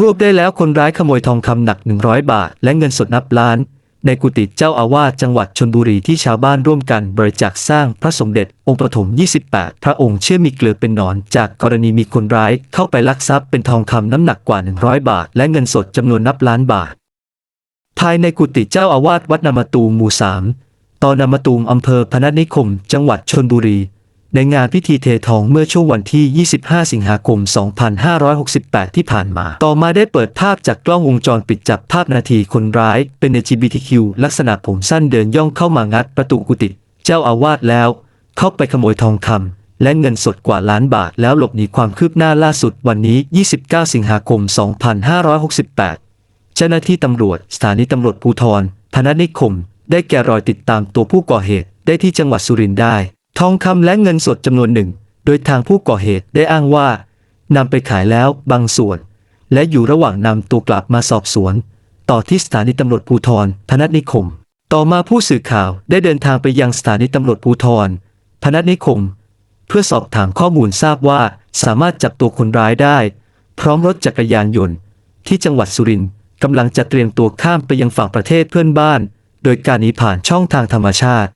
รวบได้แล้วคนร้ายขโมยทองคำหนัก 100 บาท และเงินสดนับล้าน ในกุฏิเจ้าอาวาสจังหวัดชนบุรีที่ชาวบ้านร่วมกันบริจาคสร้างพระสมเด็จองค์ปฐม28 พระองค์เชื่อมีเกลือเป็นหนอนจากกรณีมีคนร้ายเข้าไปลักทรัพย์เป็นทองคำน้ำหนักกว่า 100 บาท และเงินสดจำนวนนับล้านบาท ภายในกุฏิเจ้าอาวาสวัดนามาตูมหมู่สามตอนนามาตูมอำเภอพนัสนิคม จังหวัดชนบุรี ในงานพิธีเททองเมื่อช่วงวันที่ 25 สิงหาคม 2568 ที่ผ่านมา ต่อมาได้เปิดภาพจากกล้องวงจรปิดจับภาพนาทีคนร้ายเป็น LGBTQ ลักษณะผมสั้นเดินย่องเข้ามางัดประตูกุฏิเจ้าอาวาสแล้ว เข้าไปขโมยทองคำและเงินสดกว่าล้านบาทแล้วหลบหนีความคืบหน้าล่าสุดวันนี้ 29 สิงหาคม 2568 เจ้าหน้าที่ตำรวจ สถานีตำรวจภูธรพนัสนิคม ได้แกะรอยติดตามตัวผู้ก่อเหตุได้ที่จังหวัดสุรินทร์ได้ ทองคำและเงินสดจำนวนหนึ่ง โดยทางผู้ก่อเหตุได้อ้างว่านำไปขายแล้วบางส่วน และอยู่ระหว่างนำตัวกลับมาสอบสวน ต่อที่สถานีตำรวจภูธรพนัสนิคม ต่อมาผู้สื่อข่าวได้เดินทางไปยังสถานีตำรวจภูธรพนัสนิคม เพื่อสอบถามข้อมูลทราบว่าสามารถจับตัวคนร้ายได้ พร้อมรถจักรยานยนต์ ที่จังหวัดสุรินทร์กำลังจะเตรียมตัวข้ามไปยังฝั่งประเทศเพื่อนบ้าน โดยการหนีผ่านช่องทางธรรมชาติ